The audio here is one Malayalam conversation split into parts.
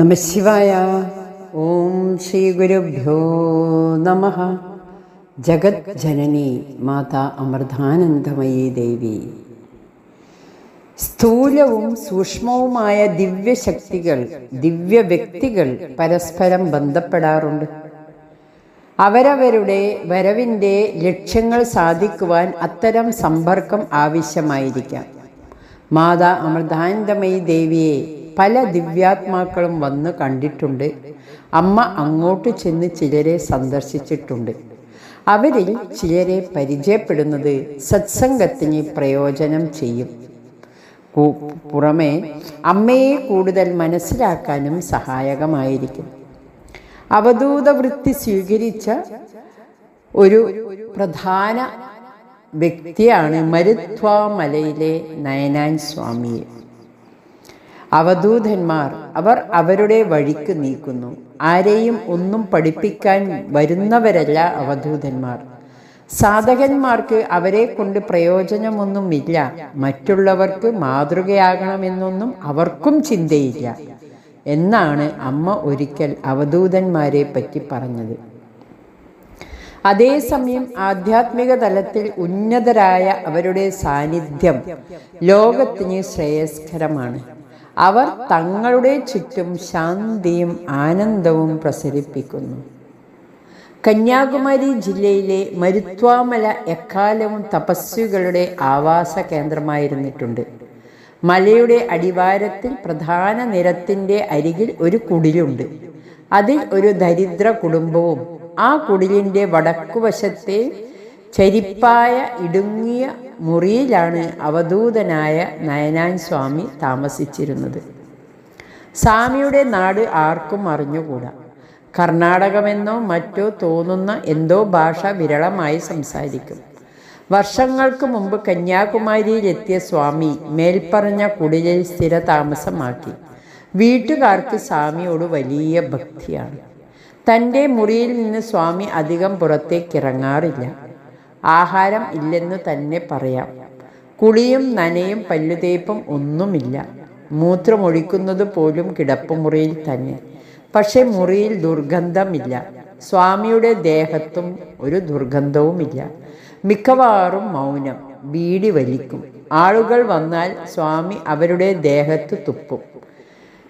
നമശിവായ ഓം ശ്രീ ഗുരുഭ്യോ നമ. ജഗത് ജനനി മാതാ അമൃതാനന്ദമയി ദേവി. സ്ഥൂലവും സൂക്ഷ്മവുമായ ദിവ്യശക്തികൾ ദിവ്യ വ്യക്തികൾ പരസ്പരം ബന്ധപ്പെടാറുണ്ട്. അവരവരുടെ വരവിന്റെ ലക്ഷ്യങ്ങൾ സാധിക്കുവാൻ അത്തരം സമ്പർക്കം ആവശ്യമായിരിക്കാം. മാതാ അമൃതാനന്ദമയി ദേവിയെ പല ദിവ്യാത്മാക്കളും വന്ന് കണ്ടിട്ടുണ്ട്. അമ്മ അങ്ങോട്ട് ചെന്ന് ചിലരെ സന്ദർശിച്ചിട്ടുണ്ട്. അവരിൽ ചിലരെ പരിചയപ്പെടുന്നത് സത്സംഗത്തിന് പ്രയോജനം ചെയ്യും. പുറമെ അമ്മയെ കൂടുതൽ മനസ്സിലാക്കാനും സഹായകമായിരിക്കും. അവധൂത വൃത്തി സ്വീകരിച്ച ഒരു പ്രധാന വ്യക്തിയാണ് മരുത്വാമലയിലെ നയനാൻ സ്വാമിയെ. അവധൂതന്മാർ അവർ അവരുടെ വഴിക്ക് നീക്കുന്നു. ആരെയും ഒന്നും പഠിപ്പിക്കാൻ വരുന്നവരല്ല അവധൂതന്മാർ. സാധകന്മാർക്ക് അവരെ കൊണ്ട് പ്രയോജനമൊന്നുമില്ല. മറ്റുള്ളവർക്ക് മാതൃകയാകണമെന്നൊന്നും അവർക്കും ചിന്തയില്ല. എന്നാണ് അമ്മ ഒരിക്കൽ അവധൂതന്മാരെ പറ്റി പറഞ്ഞത്. അതേസമയം ആധ്യാത്മിക തലത്തിൽ ഉന്നതരായ അവരുടെ സാന്നിധ്യം ലോകത്തിന് ശ്രേയസ്കരമാണ്. അവർ തങ്ങളുടെ ചുറ്റും ശാന്തിയും ആനന്ദവും പ്രസരിപ്പിക്കുന്നു. കന്യാകുമാരി ജില്ലയിലെ മരുത്വാമല എക്കാലവും തപസ്വികളുടെ ആവാസ കേന്ദ്രമായിരുന്നിട്ടുണ്ട്. മലയുടെ അടിവാരത്തിൽ പ്രധാന നിരത്തിന്റെ അരികിൽ ഒരു കുടിലുണ്ട്. അതിൽ ഒരു ദരിദ്ര കുടുംബവും ആ കുടിലിന്റെ വടക്കുവശത്തെ ചരിപ്പായ ഇടുങ്ങിയ മുറിയിലാണ് അവധൂതനായ നയനാൻ സ്വാമി താമസിച്ചിരുന്നത്. സ്വാമിയുടെ നാട് ആർക്കും അറിഞ്ഞുകൂടാ. കർണാടകമെന്നോ മറ്റോ തോന്നുന്ന എന്തോ ഭാഷ വിരളമായി സംസാരിക്കും. വർഷങ്ങൾക്ക് മുമ്പ് കന്യാകുമാരിയിലെത്തിയ സ്വാമി മേൽപ്പറഞ്ഞ കുടിലിൽ സ്ഥിര താമസമാക്കി വീട്ടുകാർക്ക് സ്വാമിയോട് വലിയ ഭക്തിയാണ്. തന്റെ മുറിയിൽ നിന്ന് സ്വാമി അധികം പുറത്തേക്കിറങ്ങാറില്ല. ആഹാരം ഇല്ലെന്ന് തന്നെ പറയാം. കുളിയും നനയും പല്ലുതേപ്പും ഒന്നുമില്ല. മൂത്രമൊഴിക്കുന്നത് പോലും കിടപ്പുമുറിയിൽ തന്നെ. പക്ഷെ മുറിയിൽ ദുർഗന്ധമില്ല. സ്വാമിയുടെ ദേഹത്തും ഒരു ദുർഗന്ധവുമില്ല. മിക്കവാറും മൗനം ബീഡി വലിക്കും. ആളുകൾ വന്നാൽ സ്വാമി അവരുടെ ദേഹത്ത് തുപ്പും.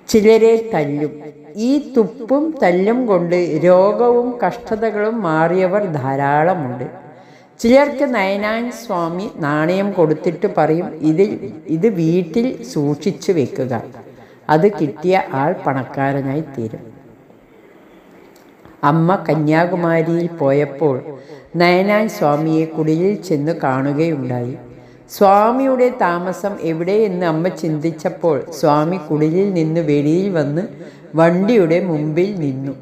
ചിലരെ തല്ലും. ഈ തുപ്പും തല്ലും കൊണ്ട് രോഗവും കഷ്ടതകളും മാറിയവർ ധാരാളമുണ്ട്. ചിലർക്ക് നയനാൻ സ്വാമി നാണയം കൊടുത്തിട്ട് പറയും ഇതിൽ ഇത് വീട്ടിൽ സൂക്ഷിച്ചു വെക്കുക. അത് കിട്ടിയ ആൾ പണക്കാരനായി തീരും. അമ്മ കന്യാകുമാരിയിൽ പോയപ്പോൾ നയനാൻ സ്വാമിയെ കുടിലിൽ ചെന്ന് കാണുകയുണ്ടായി. സ്വാമിയുടെ താമസം എവിടെയെന്ന് അമ്മ ചിന്തിച്ചപ്പോൾ സ്വാമി കുടിലിൽ നിന്ന് വെളിയിൽ വന്ന് വണ്ടിയുടെ മുമ്പിൽ നിന്നു.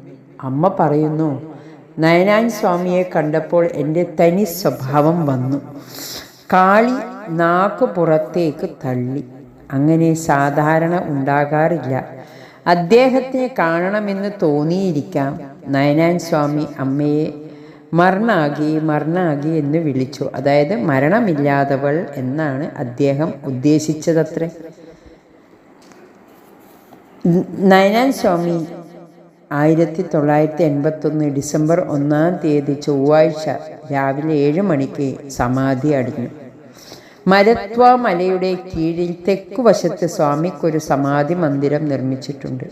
അമ്മ പറയുന്നു നയനാൻ സ്വാമിയെ കണ്ടപ്പോൾ എന്റെ തനി സ്വഭാവം വന്നു. കാളി നാക്ക് പുറത്തേക്ക് തള്ളി. അങ്ങനെ സാധാരണ ഉണ്ടാകാറില്ല. അദ്ദേഹത്തിന് കാണണമെന്ന് തോന്നിയിരിക്കാം. നയനാൻ സ്വാമി അമ്മയെ മർണാകി മർണാകി എന്ന് വിളിച്ചു. അതായത് മരണമില്ലാത്തവൾ എന്നാണ് അദ്ദേഹം ഉദ്ദേശിച്ചതത്രേ. നയനാൻ സ്വാമി ആയിരത്തി തൊള്ളായിരത്തി എൺപത്തൊന്ന് ഡിസംബർ ഒന്നാം തീയതി ചൊവ്വാഴ്ച രാവിലെ ഏഴ് മണിക്ക് സമാധി അടിഞ്ഞു. മരത്വ മലയുടെ കീഴിൽ തെക്കുവശത്ത് സ്വാമിക്കൊരു സമാധി മന്ദിരം നിർമ്മിച്ചിട്ടുണ്ട്.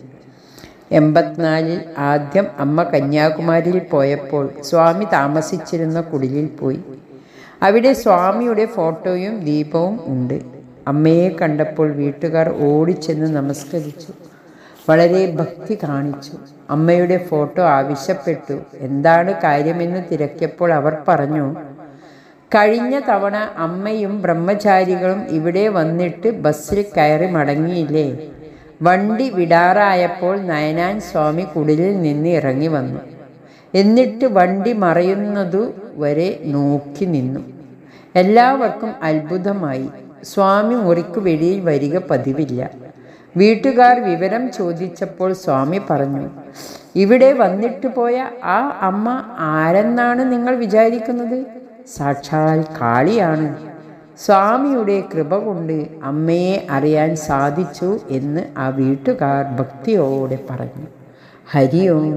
എൺപത്തിനാലിൽ ആദ്യം അമ്മ കന്യാകുമാരിയിൽ പോയപ്പോൾ സ്വാമി താമസിച്ചിരുന്ന കുടിലിൽ പോയി. അവിടെ സ്വാമിയുടെ ഫോട്ടോയും ദീപവും ഉണ്ട്. അമ്മയെ കണ്ടപ്പോൾ വീട്ടുകാർ ഓടിച്ചെന്ന് നമസ്കരിച്ചു. വളരെ ഭക്തി കാണിച്ചു. അമ്മയുടെ ഫോട്ടോ ആവശ്യപ്പെട്ടു. എന്താണ് കാര്യമെന്ന് തിരക്കിയപ്പോൾ അവർ പറഞ്ഞു കഴിഞ്ഞ തവണ അമ്മയും ബ്രഹ്മചാരികളും ഇവിടെ വന്നിട്ട് ബസ്സിൽ കയറി മടങ്ങിയില്ലേ? വണ്ടി വിടാറായപ്പോൾ നയനാൻ സ്വാമി കുടിലിൽ നിന്ന് ഇറങ്ങി വന്നു. എന്നിട്ട് വണ്ടി മറയുന്നതു വരെ നോക്കി നിന്നു. എല്ലാവർക്കും അത്ഭുതമായി. സ്വാമി മുറിക്കു വെളിയിൽ വരിക പതിവില്ല. വീട്ടുകാർ വിവരം ചോദിച്ചപ്പോൾ സ്വാമി പറഞ്ഞു ഇവിടെ വന്നിട്ട് പോയ ആ അമ്മ ആരെന്നാണ് നിങ്ങൾ വിചാരിക്കുന്നത്? സാക്ഷാൽ കാളിയാണ്. സ്വാമിയുടെ കൃപ കൊണ്ട് അമ്മയെ അറിയാൻ സാധിച്ചു എന്ന് ആ വീട്ടുകാർ ഭക്തിയോടെ പറഞ്ഞു. ഹരി ഓം